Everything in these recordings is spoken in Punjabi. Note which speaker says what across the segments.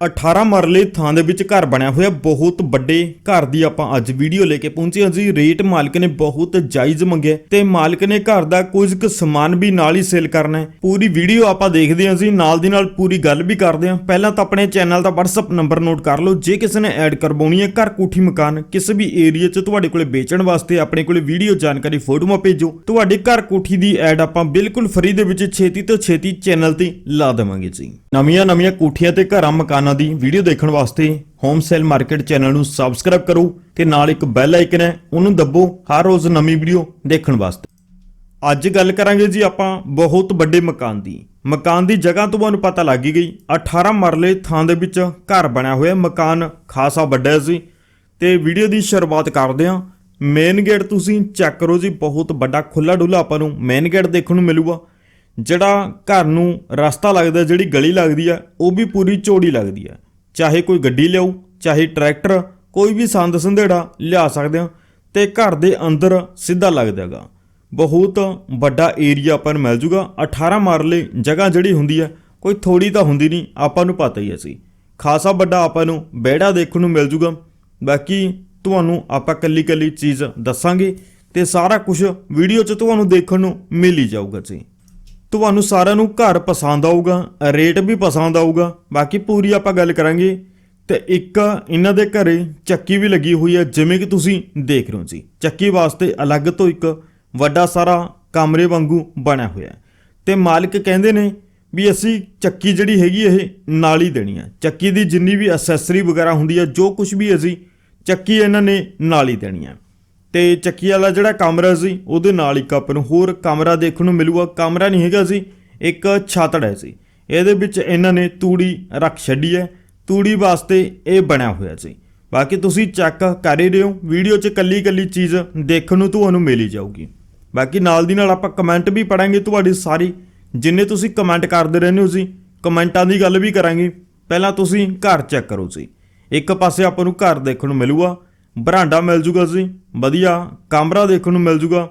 Speaker 1: 18 ਮਰਲੇ ਥਾਂ ਦੇ ਵਿੱਚ ਘਰ ਬਣਿਆ ਹੋਇਆ ਬਹੁਤ ਵੱਡੇ ਘਰ ਦੀ ਆਪਾਂ ਅੱਜ ਵੀਡੀਓ ਲੈ ਕੇ ਪਹੁੰਚੇ ਹਾਂ। ਜੀ, ਰੇਟ ਮਾਲਕ ਨੇ ਬਹੁਤ ਜਾਇਜ਼ ਮੰਗਿਆ ਤੇ ਮਾਲਕ ਨੇ ਘਰ ਦਾ ਕੁਝ ਕੁ ਸਮਾਨ ਵੀ ਨਾਲ ਹੀ ਸੇਲ ਕਰਨਾ ਹੈ। ਪੂਰੀ ਵੀਡੀਓ ਆਪਾਂ ਦੇਖਦੇ ਹਾਂ ਜੀ, ਨਾਲ ਦੀ ਨਾਲ ਪੂਰੀ ਗੱਲ ਵੀ ਕਰਦੇ ਹਾਂ। ਪਹਿਲਾਂ ਤਾਂ ਆਪਣੇ ਚੈਨਲ ਦਾ WhatsApp ਨੰਬਰ ਨੋਟ ਕਰ ਲਓ। ਜੇ ਕਿਸੇ ਨੇ ਐਡ ਕਰਵਾਉਣੀ ਹੈ ਘਰ ਕੋਠੀ ਮਕਾਨ, ਕਿਸੇ ਵੀ ਏਰੀਆ 'ਚ ਤੁਹਾਡੇ ਕੋਲੇ ਵੇਚਣ ਵਾਸਤੇ ਆਪਣੇ ਕੋਲੇ ਵੀਡੀਓ ਜਾਣਕਾਰੀ ਫੋਟੋਆਂ ਭੇਜੋ। ਤੁਹਾਡੇ ਘਰ ਕੋਠੀ ਦੀ ਐਡ ਆਪਾਂ ਬਿਲਕੁਲ ਫ੍ਰੀ ਦੇ ਵਿੱਚ ਛੇਤੀ ਤੋਂ ਛੇਤੀ ਚੈਨਲ ਤੇ ਲਾ ਦੇਵਾਂਗੇ ਜੀ। ਨਵੀਆਂ ਨਵੀਆਂ ਕੋਠੀਆਂ ਤੇ ਘਰਾਂ ਮਕਾਨ ਦੀ ਵੀਡੀਓ ਦੇਖਣ ਵਾਸਤੇ ਹੋਮ ਸੇਲ ਮਾਰਕੀਟ ਚੈਨਲ ਨੂੰ ਸਬਸਕ੍ਰਾਈਬ ਕਰੋ ਤੇ ਨਾਲ ਇੱਕ ਬੈਲ ਆਈਕਨ ਹੈ, ਉਹਨੂੰ ਦੱਬੋ ਹਰ ਰੋਜ਼ ਨਵੀਂ ਵੀਡੀਓ ਦੇਖਣ ਵਾਸਤੇ। ਅੱਜ ਗੱਲ ਕਰਾਂਗੇ ਜੀ ਆਪਾਂ ਬਹੁਤ ਵੱਡੇ ਮਕਾਨ ਦੀ। ਮਕਾਨ ਦੀ ਜਗ੍ਹਾ ਤੁਹਾਨੂੰ ਪਤਾ ਲੱਗ ਹੀ ਗਈ 18 ਮਰਲੇ ਥਾਂ ਦੇ ਵਿੱਚ ਘਰ ਬਣਿਆ ਹੋਇਆ ਮਕਾਨ, ਖਾਸਾ ਵੱਡਾ ਸੀ ਤੇ ਵੀਡੀਓ ਦੀ ਸ਼ੁਰੂਆਤ ਕਰਦੇ ਹਾਂ। ਮੇਨ ਗੇਟ ਤੁਸੀਂ ਚੈੱਕ ਕਰੋ ਜੀ, ਬਹੁਤ ਵੱਡਾ ਖੁੱਲਾ ਡੁੱਲਾ ਆਪਾਂ ਨੂੰ ਮੇਨ ਗੇਟ ਦੇਖਣ ਨੂੰ ਮਿਲੂਗਾ। ਜਿਹੜਾ ਘਰ ਨੂੰ ਰਸਤਾ ਲੱਗਦਾ, ਜਿਹੜੀ ਗਲੀ ਲੱਗਦੀ ਆ, ਉਹ ਵੀ ਪੂਰੀ ਚੋੜੀ ਲੱਗਦੀ ਆ। ਚਾਹੇ ਕੋਈ ਗੱਡੀ ਲਿਆਓ ਚਾਹੇ ਟਰੈਕਟਰ, ਕੋਈ ਵੀ ਸੰਦ ਸੰਧੇੜਾ ਲਿਆ ਸਕਦੇ ਆ ਤੇ ਘਰ ਦੇ ਅੰਦਰ ਸਿੱਧਾ ਲੱਗਦਾ ਹੈਗਾ। ਬਹੁਤ ਵੱਡਾ ਏਰੀਆ ਆਪਾਂ ਨੂੰ ਮਿਲ ਜੂਗਾ। 18 ਮਰਲੇ ਜਗ੍ਹਾ ਜਿਹੜੀ ਹੁੰਦੀ ਹੈ ਕੋਈ ਥੋੜੀ ਤਾਂ ਹੁੰਦੀ ਨਹੀਂ, ਆਪਾਂ ਨੂੰ ਪਤਾ ਹੀ ਹੈ ਸੀ ਖਾਸਾ ਵੱਡਾ ਆਪਾਂ ਨੂੰ ਬਹਿੜਾ ਦੇਖਣ ਨੂੰ ਮਿਲ ਜੂਗਾ। ਬਾਕੀ ਤੁਹਾਨੂੰ ਆਪਾਂ ਕੱਲੀ ਕੱਲੀ ਚੀਜ਼ ਦੱਸਾਂਗੇ ਤੇ ਸਾਰਾ ਕੁਝ ਵੀਡੀਓ 'ਚ ਤੁਹਾਨੂੰ ਦੇਖਣ ਨੂੰ ਮਿਲ ਹੀ ਜਾਊਗਾ ਜੀ। ਤੁਹਾਨੂੰ ਸਾਰਿਆਂ ਨੂੰ ਘਰ ਪਸੰਦ ਆਊਗਾ, ਰੇਟ ਵੀ ਪਸੰਦ ਆਊਗਾ। ਬਾਕੀ ਪੂਰੀ ਆਪਾਂ ਗੱਲ ਕਰਾਂਗੇ। ਤੇ ਇੱਕ ਇਹਨਾਂ ਦੇ ਘਰੇ ਚੱਕੀ ਵੀ ਲੱਗੀ ਹੋਈ ਹੈ, ਜਿਵੇਂ ਕਿ ਤੁਸੀਂ ਦੇਖ ਰਹੇ ਹੋ ਜੀ। ਚੱਕੀ ਵਾਸਤੇ ਅਲੱਗ ਤੋਂ ਇੱਕ ਵੱਡਾ ਸਾਰਾ ਕਮਰੇ ਵਾਂਗੂ ਬਣਿਆ ਹੋਇਆ ਹੈ। ਤੇ ਮਾਲਕ ਕਹਿੰਦੇ ਨੇ ਵੀ ਅਸੀਂ ਚੱਕੀ ਜਿਹੜੀ ਹੈਗੀ ਇਹ ਨਾਲ ਹੀ ਦੇਣੀ ਹੈ। ਚੱਕੀ ਦੀ ਜਿੰਨੀ ਵੀ ਐਕਸੈਸਰੀ ਵਗੈਰਾ ਹੁੰਦੀ ਹੈ, ਜੋ ਕੁਝ ਵੀ ਅਸੀਂ ਚੱਕੀ ਇਹਨਾਂ ਨੇ ਨਾਲ ਹੀ ਦੇਣੀ ਹੈ। ਤੇ ਚੱਕੀ ਵਾਲਾ ਜਿਹੜਾ ਕਮਰਾ ਸੀ, ਉਹਦੇ ਨਾਲ ਇੱਕ ਆਪਾਂ ਨੂੰ ਹੋਰ ਕਮਰਾ ਦੇਖਣ ਨੂੰ ਮਿਲੂਗਾ। ਕਮਰਾ ਨਹੀਂ ਹੈਗਾ ਸੀ ਇੱਕ ਛਾਤੜ ਹੈ ਸੀ। ਇਹਦੇ ਵਿੱਚ ਇਹਨਾਂ ਨੇ ਤੂੜੀ ਰੱਖ ਛੱਡੀ ਹੈ। ਤੂੜੀ ਵਾਸਤੇ ਇਹ ਬਣਿਆ ਹੋਇਆ ਸੀ। ਬਾਕੀ ਤੁਸੀਂ ਚੈੱਕ ਕਰ ਹੀ ਰਹੇ ਹੋ। ਵੀਡੀਓ 'ਚ ਕੱਲੀ ਕੱਲੀ ਚੀਜ਼ ਦੇਖਣ ਨੂੰ ਤੁਹਾਨੂੰ ਮਿਲੀ ਜਾਊਗੀ। ਬਾਕੀ ਨਾਲ ਦੀ ਨਾਲ ਆਪਾਂ ਕਮੈਂਟ ਵੀ ਪੜਾਂਗੇ ਤੁਹਾਡੀ ਸਾਰੀ। ਜਿੰਨੇ ਤੁਸੀਂ ਕਮੈਂਟ ਕਰਦੇ ਰਹਿੰਦੇ ਹੋ ਸੀ ਕਮੈਂਟਾਂ ਦੀ ਗੱਲ ਵੀ ਕਰਾਂਗੇ। ਪਹਿਲਾਂ ਤੁਸੀਂ ਘਰ ਚੈੱਕ ਕਰੋ ਸੀ ਇੱਕ ਪਾਸੇ ਆਪਾਂ ਨੂੰ ਘਰ ਦੇਖਣ ਨੂੰ ਮਿਲੂਗਾ। ਬਰਾਂਡਾ ਮਿਲ ਜੂਗਾ ਜੀ ਵਧੀਆ ਕਮਰਾ ਦੇਖਣ ਨੂੰ ਮਿਲ ਜੂਗਾ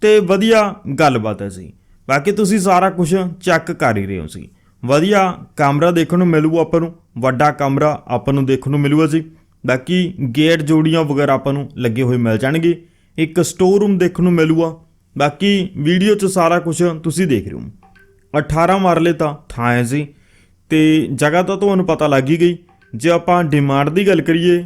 Speaker 1: ਤੇ ਵਧੀਆ ਗੱਲਬਾਤ ਹੈ ਜੀ ਬਾਕੀ ਤੁਸੀਂ ਸਾਰਾ ਕੁਝ ਚੈੱਕ ਕਰ ਹੀ ਰਹੇ ਹੋ ਜੀ ਵਧੀਆ ਕਮਰਾ ਦੇਖਣ ਨੂੰ ਮਿਲੂਗਾ ਆਪਾਂ ਨੂੰ, ਵੱਡਾ ਕਮਰਾ ਆਪਾਂ ਨੂੰ ਦੇਖਣ ਨੂੰ ਮਿਲੂਗਾ ਜੀ ਬਾਕੀ ਗੇਟ ਜੋੜੀਆਂ ਵਗੈਰਾ ਆਪਾਂ ਨੂੰ ਲੱਗੇ ਹੋਏ ਮਿਲ ਜਾਣਗੇ। ਇੱਕ ਸਟੋਰ ਰੂਮ ਦੇਖਣ ਨੂੰ ਮਿਲੂਗਾ। ਬਾਕੀ ਵੀਡੀਓ 'ਚ ਸਾਰਾ ਕੁਝ ਤੁਸੀਂ ਦੇਖ ਰਹੇ ਹੋ। 18 ਮਰਲੇ ਤਾਂ ਥਾਂ ਹੈ ਜੀ ਤੇ ਜਗ੍ਹਾ ਤਾਂ ਤੁਹਾਨੂੰ ਪਤਾ ਲੱਗ ਹੀ ਗਈ। ਜੇ ਆਪਾਂ ਡਿਮਾਂਡ ਦੀ ਗੱਲ ਕਰੀਏ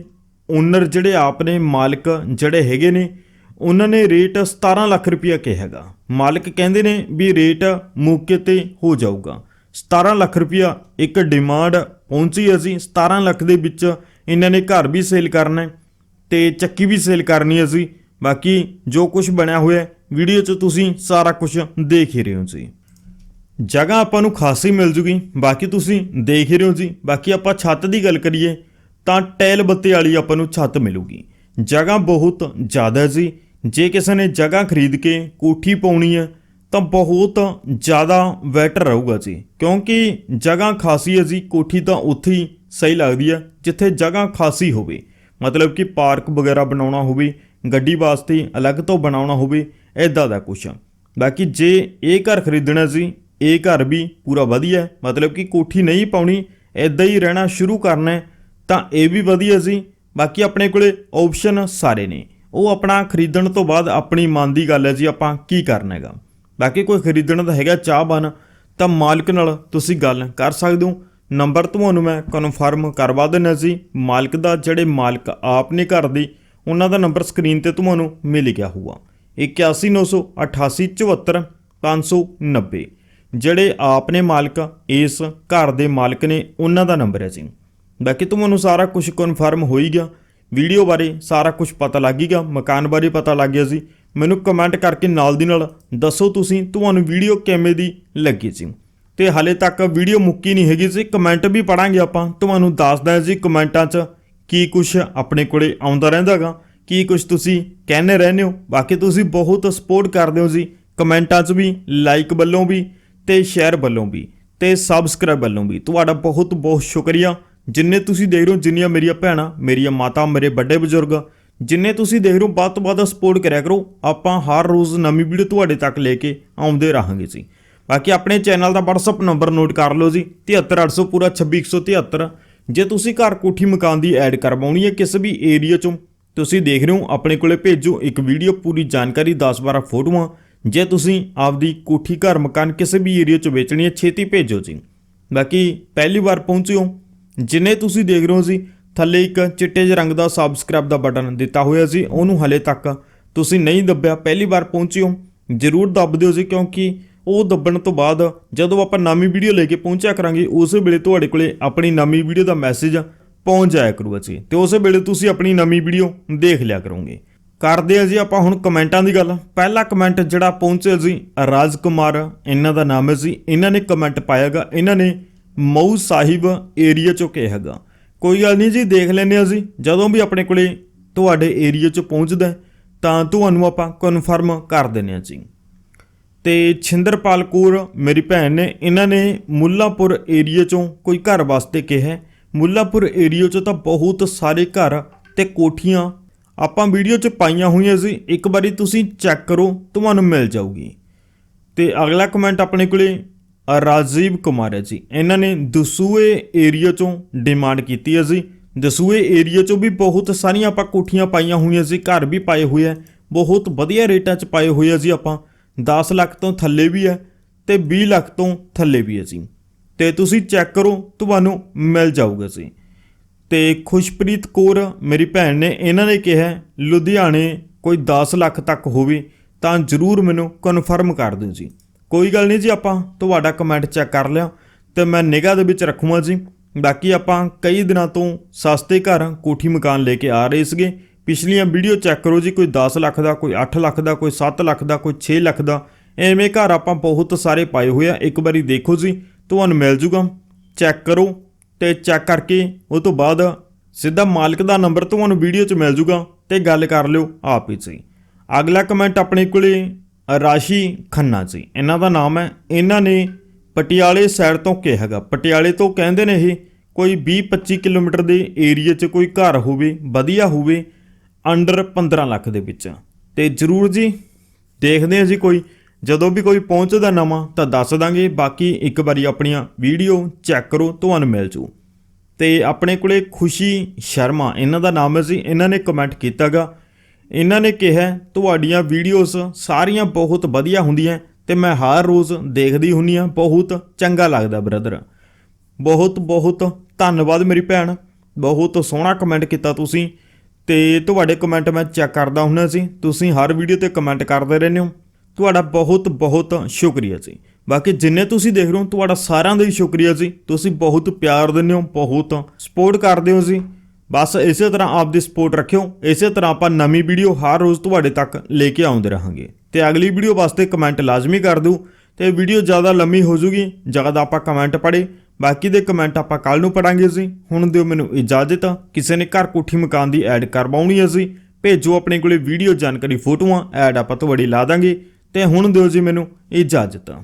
Speaker 1: ਓਨਰ ਜਿਹੜੇ ਆਪ ਨੇ, ਮਾਲਕ ਜਿਹੜੇ ਹੈਗੇ ਨੇ, ਉਹਨਾਂ ਨੇ ਰੇਟ 17 ਲੱਖ ਰੁਪਇਆ ਕਿਹਾ ਹੈਗਾ। ਮਾਲਕ ਕਹਿੰਦੇ ਨੇ ਵੀ ਰੇਟ ਮੌਕੇ ਤੇ ਹੋ ਜਾਊਗਾ। 17 ਲੱਖ ਰੁਪਇਆ ਇੱਕ ਡਿਮਾਂਡ ਪਹੁੰਚੀ ਅਸੀਂ 17 ਲੱਖ ਦੇ ਵਿੱਚ ਇਹਨਾਂ ਨੇ ਘਰ ਵੀ ਸੇਲ ਕਰਨਾ ਹੈ ਤੇ ਚੱਕੀ ਵੀ ਸੇਲ ਕਰਨੀ ਹੈ ਅਸੀਂ ਬਾਕੀ ਜੋ ਕੁਝ ਬਣਿਆ ਹੋਇਆ ਵੀਡੀਓ 'ਚ ਤੁਸੀਂ ਸਾਰਾ ਕੁਝ ਦੇਖ ਹੀ ਰਹੇ ਹੋ ਜੀ। ਜਗ੍ਹਾ ਆਪਾਂ ਨੂੰ ਖਾਸੀ ਮਿਲ ਜੂਗੀ। ਬਾਕੀ ਤੁਸੀਂ ਦੇਖ ਹੀ ਰਹੇ ਹੋ ਜੀ। ਬਾਕੀ ਆਪਾਂ ਛੱਤ ਦੀ ਗੱਲ ਕਰੀਏ ਤਾਂ ਟੈਲ ਬੱਤੇ ਵਾਲੀ ਆਪਾਂ ਨੂੰ ਛੱਤ ਮਿਲੂਗੀ। ਜਗ੍ਹਾ ਬਹੁਤ ਜ਼ਿਆਦਾ ਹੈ ਜੀ ਜੇ ਕਿਸੇ ਨੇ ਜਗ੍ਹਾ ਖਰੀਦ ਕੇ ਕੋਠੀ ਪਾਉਣੀ ਹੈ, ਤਾਂ ਬਹੁਤ ਜ਼ਿਆਦਾ ਬੈਟਰ ਰਹੂਗਾ ਜੀ। ਕਿਉਂਕਿ ਜਗ੍ਹਾ ਖਾਸੀ ਹੈ ਜੀ, ਕੋਠੀ ਤਾਂ ਉੱਥੇ ਹੀ ਸਹੀ ਲੱਗਦੀ ਹੈ, ਜਿੱਥੇ ਜਗ੍ਹਾ ਖਾਸੀ ਹੋਵੇ। ਮਤਲਬ ਕਿ ਪਾਰਕ ਵਗੈਰਾ ਬਣਾਉਣਾ ਹੋਵੇ, ਗੱਡੀ ਵਾਸਤੇ ਅਲੱਗ ਤੋਂ ਬਣਾਉਣਾ ਹੋਵੇ ਐਦਾਂ ਦਾ ਕੁਛ। ਬਾਕੀ ਜੇ ਇਹ ਘਰ ਖਰੀਦਣਾ ਸੀ ਇਹ ਘਰ ਵੀ ਪੂਰਾ ਵਧੀਆ ਮਤਲਬ ਕਿ ਕੋਠੀ ਨਹੀਂ ਪਾਉਣੀ ਐਦਾਂ ਹੀ ਰਹਿਣਾ ਸ਼ੁਰੂ ਕਰਨਾ ਤਾਂ ਇਹ ਵੀ ਵਧੀਆ ਸੀ। ਬਾਕੀ ਆਪਣੇ ਕੋਲੇ ਆਪਸ਼ਨ ਸਾਰੇ ਨੇ। ਉਹ ਆਪਣਾ ਖਰੀਦਣ ਤੋਂ ਬਾਅਦ ਆਪਣੀ ਮਨ ਦੀ ਗੱਲ ਹੈ ਜੀ ਆਪਾਂ ਕੀ ਕਰਨਾ ਹੈਗਾ। ਬਾਕੀ ਕੋਈ ਖਰੀਦਣ ਦਾ ਹੈਗਾ ਚਾਹ ਬਨ ਤਾਂ ਮਾਲਕ ਨਾਲ ਤੁਸੀਂ ਗੱਲ ਕਰ ਸਕਦੇ ਹੋ। ਨੰਬਰ ਤੁਹਾਨੂੰ ਮੈਂ ਕਨਫਰਮ ਕਰਵਾ ਦਿੰਦਾ ਸੀ ਮਾਲਕ ਦਾ ਜਿਹੜੇ ਮਾਲਕ ਆਪ ਨੇ ਘਰ ਦੀ, ਉਹਨਾਂ ਦਾ ਨੰਬਰ ਸਕਰੀਨ ਤੇ ਤੁਹਾਨੂੰ ਮਿਲ ਗਿਆ ਹੋਊਗਾ। 8198874590 ਜਿਹੜੇ ਆਪ ਨੇ ਮਾਲਕ, ਇਸ ਘਰ ਦੇ ਮਾਲਕ ਨੇ, ਉਹਨਾਂ ਦਾ ਨੰਬਰ ਹੈ ਜੀ। ਬਾਕੀ ਤੁਹਾਨੂੰ ਸਾਰਾ ਕੁਝ ਕਨਫਰਮ ਹੋ ਹੀ ਗਿਆ। ਵੀਡੀਓ ਬਾਰੇ ਸਾਰਾ ਕੁਝ ਪਤਾ ਲੱਗ ਗਿਆ। ਮਕਾਨ ਬਾਰੇ ਪਤਾ ਲੱਗ ਗਿਆ ਸੀ। ਮੈਨੂੰ ਕਮੈਂਟ ਕਰਕੇ ਨਾਲ ਦੀ ਨਾਲ ਦੱਸੋ ਤੁਸੀਂ, ਤੁਹਾਨੂੰ ਵੀਡੀਓ ਕਿਵੇਂ ਦੀ ਲੱਗੀ ਸੀ? ਤੇ ਹਾਲੇ ਤੱਕ ਵੀਡੀਓ ਮੁੱਕੀ ਨਹੀਂ ਹੈਗੀ ਸੀ। ਕਮੈਂਟ ਵੀ ਪੜਾਂਗੇ ਆਪਾਂ। ਤੁਹਾਨੂੰ ਦੱਸਦਾ ਜੀ ਕਮੈਂਟਾਂ 'ਚ ਕੀ ਕੁਝ ਆਪਣੇ ਕੋਲੇ ਆਉਂਦਾ ਰਹਿੰਦਾਗਾ ਕੀ ਕੁਝ ਤੁਸੀਂ ਕਹਿੰਦੇ ਰਹਿੰਦੇ ਹੋ। ਬਾਕੀ ਤੁਸੀਂ ਬਹੁਤ ਸਪੋਰਟ ਕਰਦੇ ਹੋ ਜੀ। ਕਮੈਂਟਾਂ 'ਚ ਵੀ ਲਾਈਕ ਵੱਲੋਂ ਵੀ ਤੇ ਸ਼ੇਅਰ ਵੱਲੋਂ ਵੀ ਤੇ ਸਬਸਕ੍ਰਾਈਬ ਵੱਲੋਂ ਵੀ। ਤੁਹਾਡਾ ਬਹੁਤ ਬਹੁਤ ਸ਼ੁਕਰੀਆ। ਜਿੰਨੇ ਤੁਸੀਂ ਦੇਖ ਰਹੇ ਹੋ ਜਿੰਨੀਆਂ ਮੇਰੀਆਂ ਭੈਣਾਂ, ਮੇਰੀਆਂ ਮਾਤਾ, ਮੇਰੇ ਵੱਡੇ ਬਜ਼ੁਰਗ, ਜਿੰਨੇ ਤੁਸੀਂ ਦੇਖ ਰਹੇ ਹੋ ਵੱਧ ਤੋਂ ਵੱਧ ਸਪੋਰਟ ਕਰਿਆ ਕਰੋ, ਆਪਾਂ ਹਰ ਰੋਜ਼ ਨਵੀਂ ਵੀਡੀਓ ਤੁਹਾਡੇ ਤੱਕ ਲੈ ਕੇ ਆਉਂਦੇ ਰਹਾਂਗੇ ਜੀ। ਬਾਕੀ ਆਪਣੇ ਚੈਨਲ ਦਾ WhatsApp ਨੰਬਰ ਨੋਟ ਕਰ ਲਓ ਜੀ 73800 ਪੂਰਾ 26173 ਜੇ ਤੁਸੀਂ ਘਰ ਕੋਠੀ ਮਕਾਨ ਦੀ ਐਡ ਕਰਵਾਉਣੀ ਹੈ ਕਿਸੇ ਵੀ ਏਰੀਆ ਚੋਂ, ਤੁਸੀਂ ਦੇਖ ਰਹੇ ਹੋ, ਆਪਣੇ ਕੋਲੇ ਭੇਜੋ ਇੱਕ ਵੀਡੀਓ ਪੂਰੀ ਜਾਣਕਾਰੀ 10-12 ਫੋਟੋਆਂ। ਜੇ ਤੁਸੀਂ ਆਪਦੀ ਕੋਠੀ ਘਰ ਮਕਾਨ ਕਿਸੇ ਵੀ ਏਰੀਆ 'ਚ ਵੇਚਣੀ ਹੈ, ਛੇਤੀ ਭੇਜੋ ਜੀ। ਬਾਕੀ ਪਹਿਲੀ ਵਾਰ ਪਹੁੰਚਿਓ ਜਿੰਨੇ ਤੁਸੀਂ ਦੇਖ ਰਹੇ ਹੋ ਜੀ, ਥੱਲੇ ਇੱਕ ਚਿੱਟੇ ਜਿਹੇ ਰੰਗ ਦਾ ਸਬਸਕ੍ਰਾਈਬ ਦਾ ਬਟਨ ਦਿੱਤਾ ਹੋਇਆ ਸੀ ਉਹਨੂੰ ਹਲੇ ਤੱਕ ਤੁਸੀਂ ਨਹੀਂ ਦੱਬਿਆ, ਪਹਿਲੀ ਵਾਰ ਪਹੁੰਚੇ ਹੋ, ਜਰੂਰ ਦੱਬ ਦਿਓ ਜੀ, ਕਿਉਂਕਿ ਉਹ ਦੱਬਣ ਤੋਂ ਬਾਅਦ ਜਦੋਂ ਆਪਾਂ ਨਵੀਂ ਵੀਡੀਓ ਲੈ ਕੇ ਪਹੁੰਚਿਆ ਕਰਾਂਗੇ, ਉਸੇ ਵੇਲੇ ਤੁਹਾਡੇ ਕੋਲੇ ਆਪਣੀ ਨਵੀਂ ਵੀਡੀਓ ਦਾ ਮੈਸੇਜ ਪਹੁੰਚ ਜਾਇਆ ਕਰੂਗਾ ਜੀ। ਤੇ ਉਸੇ ਵੇਲੇ ਤੁਸੀਂ ਆਪਣੀ ਨਵੀਂ ਵੀਡੀਓ ਦੇਖ ਲਿਆ ਕਰੋਗੇ। ਕਰਦੇ ਆ ਜੀ ਆਪਾਂ ਹੁਣ ਕਮੈਂਟਾਂ ਦੀ ਗੱਲ। ਪਹਿਲਾ ਕਮੈਂਟ ਜਿਹੜਾ ਪਹੁੰਚਿਆ ਜੀ ਰਾਜ ਕੁਮਾਰ ਇਹਨਾਂ ਦਾ ਨਾਮ ਹੈ ਜੀ, ਇਹਨਾਂ ਨੇ ਕਮੈਂਟ ਪਾਇਆਗਾ, ਇਹਨਾਂ ਨੇ ਮਊ ਸਾਹਿਬ ਏਰੀਆ ਚੋਂ ਕਿਹਾ ਹੈਗਾ ਕੋਈ ਗੱਲ ਨਹੀਂ ਜੀ, ਦੇਖ ਲੈਂਦੇ ਆ ਜੀ। ਜਦੋਂ ਵੀ ਆਪਣੇ ਕੋਲੇ ਤੁਹਾਡੇ ਏਰੀਆ 'ਚ ਪਹੁੰਚਦਾ ਤਾਂ ਤੁਹਾਨੂੰ ਆਪਾਂ ਕਨਫਰਮ ਕਰ ਦਿੰਦੇ ਆ ਜੀ। ਤੇ ਛਿੰਦਰਪਾਲ ਕੌਰ, ਮੇਰੀ ਭੈਣ ਨੇ, ਇਹਨਾਂ ਨੇ ਮੁੱਲਾਪੁਰ ਏਰੀਆ ਚੋਂ ਕੋਈ ਘਰ ਵਾਸਤੇ ਕਿਹਾ ਹੈ। ਮੁੱਲਾਪੁਰ ਏਰੀਆ ਚੋਂ ਤਾਂ ਬਹੁਤ ਸਾਰੇ ਘਰ ਤੇ ਕੋਠੀਆਂ ਆਪਾਂ ਵੀਡੀਓ 'ਚ ਪਾਈਆਂ ਹੋਈਆਂ ਸੀ ਇੱਕ ਵਾਰੀ ਤੁਸੀਂ ਚੈੱਕ ਕਰੋ, ਤੁਹਾਨੂੰ ਮਿਲ ਜਾਊਗੀ। ਤੇ ਅਗਲਾ ਕਮੈਂਟ ਆਪਣੇ ਕੋਲੇ ਰਾਜੀਵ ਕੁਮਾਰ ਹੈ ਜੀ। ਇਹਨਾਂ ਨੇ ਦਸੂਏ ਏਰੀਆ ਚੋਂ ਡਿਮਾਂਡ ਕੀਤੀ ਹੈ ਜੀ। ਦਸੂਏ ਏਰੀਆ ਚੋਂ ਵੀ ਬਹੁਤ ਸਾਰੀਆਂ ਆਪਾਂ ਕੋਠੀਆਂ ਪਾਈਆਂ ਹੋਈਆਂ ਸੀ ਘਰ ਵੀ ਪਾਏ ਹੋਏ ਆ। ਬਹੁਤ ਵਧੀਆ ਰੇਟਾਂ 'ਚ ਪਾਏ ਹੋਏ ਆ ਜੀ ਆਪਾਂ। 10 ਲੱਖ ਤੋਂ ਥੱਲੇ ਵੀ ਹੈ ਤੇ 20 ਲੱਖ ਤੋਂ ਥੱਲੇ ਵੀ ਹੈ ਜੀ। ਤੇ ਤੁਸੀਂ ਚੈੱਕ ਕਰੋ, ਤੁਹਾਨੂੰ ਮਿਲ ਜਾਊਗਾ ਜੀ। ਤੇ ਖੁਸ਼ਪ੍ਰੀਤ ਕੌਰ, ਮੇਰੀ ਭੈਣ ਨੇ, ਇਹਨਾਂ ਨੇ ਕਿਹਾ, ਲੁਧਿਆਣੇ ਕੋਈ 10 ਲੱਖ ਤੱਕ ਹੋਵੇ ਤਾਂ ਜਰੂਰ ਮੈਨੂੰ ਕਨਫਰਮ ਕਰ ਦਿਓ ਜੀ। ਕੋਈ ਗੱਲ ਨਹੀਂ ਜੀ, ਆਪਾਂ ਤੁਹਾਡਾ ਕਮੈਂਟ ਚੈੱਕ ਕਰ ਲਿਆ ਤੇ ਮੈਂ ਨਿਗਾਹ ਦੇ ਵਿੱਚ ਰੱਖੂੰਗਾ ਜੀ। ਬਾਕੀ ਆਪਾਂ ਕਈ ਦਿਨਾਂ ਤੋਂ ਸਸਤੇ ਘਰ ਕੋਠੀ ਮਕਾਨ ਲੈ ਕੇ ਆ ਰਹੇ ਸੀਗੇ। ਪਿਛਲੀਆਂ ਵੀਡੀਓ ਚੈੱਕ ਕਰੋ ਜੀ, ਕੋਈ 10 ਲੱਖ ਦਾ, ਕੋਈ 8 ਲੱਖ ਦਾ, ਕੋਈ 7 ਲੱਖ ਦਾ, ਕੋਈ 6 ਲੱਖ ਦਾ। ਐਵੇਂ ਘਰ ਆਪਾਂ ਬਹੁਤ ਸਾਰੇ ਪਾਏ ਹੋਏ ਆ। ਇੱਕ ਵਾਰੀ ਦੇਖੋ ਜੀ, ਤੁਹਾਨੂੰ ਮਿਲ ਜੂਗਾ। ਚੈੱਕ ਕਰੋ ਤੇ ਚੈੱਕ ਕਰਕੇ ਉਹ ਤੋਂ ਬਾਅਦ ਸਿੱਧਾ ਮਾਲਕ ਦਾ ਨੰਬਰ ਤੁਹਾਨੂੰ ਵੀਡੀਓ 'ਚ ਮਿਲ ਜੂਗਾ ਤੇ ਗੱਲ ਕਰ ਲਿਓ ਆਪ ਹੀ ਸਹੀ। ਅਗਲਾ ਕਮੈਂਟ ਆਪਣੇ ਕੋਲੇ ਰਾਸ਼ੀ ਖੰਨਾ ਜੀ। ਇਹਨਾਂ ਦਾ ਨਾਮ ਹੈ। ਇਹਨਾਂ ਨੇ ਪਟਿਆਲੇ ਸਾਈਡ ਤੋਂ ਕਿਹਾ ਹੈਗਾ। ਪਟਿਆਲੇ ਤੋਂ ਕਹਿੰਦੇ ਨੇ ਇਹ, ਕੋਈ 20-25 ਕਿਲੋਮੀਟਰ ਦੇ ਏਰੀਆ 'ਚ ਕੋਈ ਘਰ ਹੋਵੇ, ਵਧੀਆ ਹੋਵੇ ਅੰਡਰ 15 ਲੱਖ ਦੇ ਵਿੱਚ। ਤੇ ਜਰੂਰ ਜੀ, ਦੇਖਦੇ ਹਾਂ ਜੀ ਕੋਈ। ਜਦੋਂ ਵੀ ਕੋਈ ਪਹੁੰਚਦਾ ਨਵਾਂ, ਤਾਂ ਦੱਸ ਦਾਂਗੇ। ਬਾਕੀ ਇੱਕ ਵਾਰੀ ਆਪਣੀਆਂ ਵੀਡੀਓ ਚੈੱਕ ਕਰੋ, ਤੁਹਾਨੂੰ ਮਿਲ ਜੂ। ਤੇ ਆਪਣੇ ਕੋਲੇ ਖੁਸ਼ੀ ਸ਼ਰਮਾ, ਇਹਨਾਂ ਦਾ ਨਾਮ ਹੈ ਜੀ। ਇਹਨਾਂ ਨੇ ਕਮੈਂਟ ਕੀਤਾਗਾ ਇਹਨਾਂ ਨੇ ਕਿਹਾ, ਤੁਹਾਡੀਆਂ ਵੀਡੀਓਜ਼ ਸਾਰੀਆਂ ਬਹੁਤ ਵਧੀਆ ਹੁੰਦੀਆਂ ਤੇ ਮੈਂ ਹਰ ਰੋਜ਼ ਦੇਖਦੀ ਹੁੰਨੀ ਆ ਬਹੁਤ ਚੰਗਾ ਲੱਗਦਾ ਬ੍ਰਦਰ ਬਹੁਤ ਬਹੁਤ ਧੰਨਵਾਦ ਮੇਰੀ ਭੈਣ। ਬਹੁਤ ਸੋਹਣਾ ਕਮੈਂਟ ਕੀਤਾ ਤੁਸੀਂ ਤੇ ਤੁਹਾਡੇ ਕਮੈਂਟ ਮੈਂ ਚੈੱਕ ਕਰਦਾ ਹੁੰਦਾ ਸੀ। ਤੁਸੀਂ ਹਰ ਵੀਡੀਓ ਤੇ ਕਮੈਂਟ ਕਰਦੇ ਰਹਿੰਦੇ ਹੋ। ਤੁਹਾਡਾ ਬਹੁਤ ਬਹੁਤ ਸ਼ੁਕਰੀਆ ਜੀ। ਬਾਕੀ ਜਿੰਨੇ ਤੁਸੀਂ ਦੇਖ ਰਹੇ ਹੋ, ਤੁਹਾਡਾ ਸਾਰਿਆਂ ਦਾ ਹੀ ਸ਼ੁਕਰੀਆ ਜੀ। ਤੁਸੀਂ ਬਹੁਤ ਪਿਆਰ ਦਿੰਦੇ ਹੋ, ਬਹੁਤ ਸਪੋਰਟ ਕਰਦੇ ਹੋ ਜੀ। ਬਸ ਇਸੇ ਤਰ੍ਹਾਂ ਆਪ ਦੀ ਸਪੋਰਟ ਰੱਖਿਓ। ਇਸੇ ਤਰ੍ਹਾਂ ਆਪਾਂ ਨਵੀਂ ਵੀਡੀਓ ਹਰ ਰੋਜ਼ ਤੁਹਾਡੇ ਤੱਕ ਲੈ ਕੇ ਆਉਂਦੇ ਰਹਾਂਗੇ। ਤੇ ਅਗਲੀ ਵੀਡੀਓ ਵਾਸਤੇ ਕਮੈਂਟ ਲਾਜ਼ਮੀ ਕਰ ਦਿਓ। ਤੇ ਵੀਡੀਓ ਜ਼ਿਆਦਾ ਲੰਮੀ ਹੋ ਜੂਗੀ, ਜ਼ਿਆਦਾ ਆਪਾਂ ਕਮੈਂਟ ਪੜ੍ਹੇ। ਬਾਕੀ ਦੇ ਕਮੈਂਟ ਆਪਾਂ ਕੱਲ ਨੂੰ ਪੜਾਂਗੇ ਜੀ ਹੁਣ ਦਿਓ ਮੈਨੂੰ ਇਜਾਜ਼ਤ। ਕਿਸੇ ਨੇ ਘਰ ਕੋਠੀ ਮਕਾਨ ਦੀ ਐਡ ਕਰਵਾਉਣੀ ਹੈ ਜੀ ਭੇਜੋ ਆਪਣੇ ਕੋਲੇ ਵੀਡੀਓ ਜਾਣਕਾਰੀ ਫੋਟੋਆਂ ਐਡ ਆਪਾਂ ਤੁਹਾਡੀ ਲਾ ਦਾਂਗੇ। ਤੇ ਹੁਣ ਦਿਓ ਜੀ ਮੈਨੂੰ ਇਜਾਜ਼ਤ।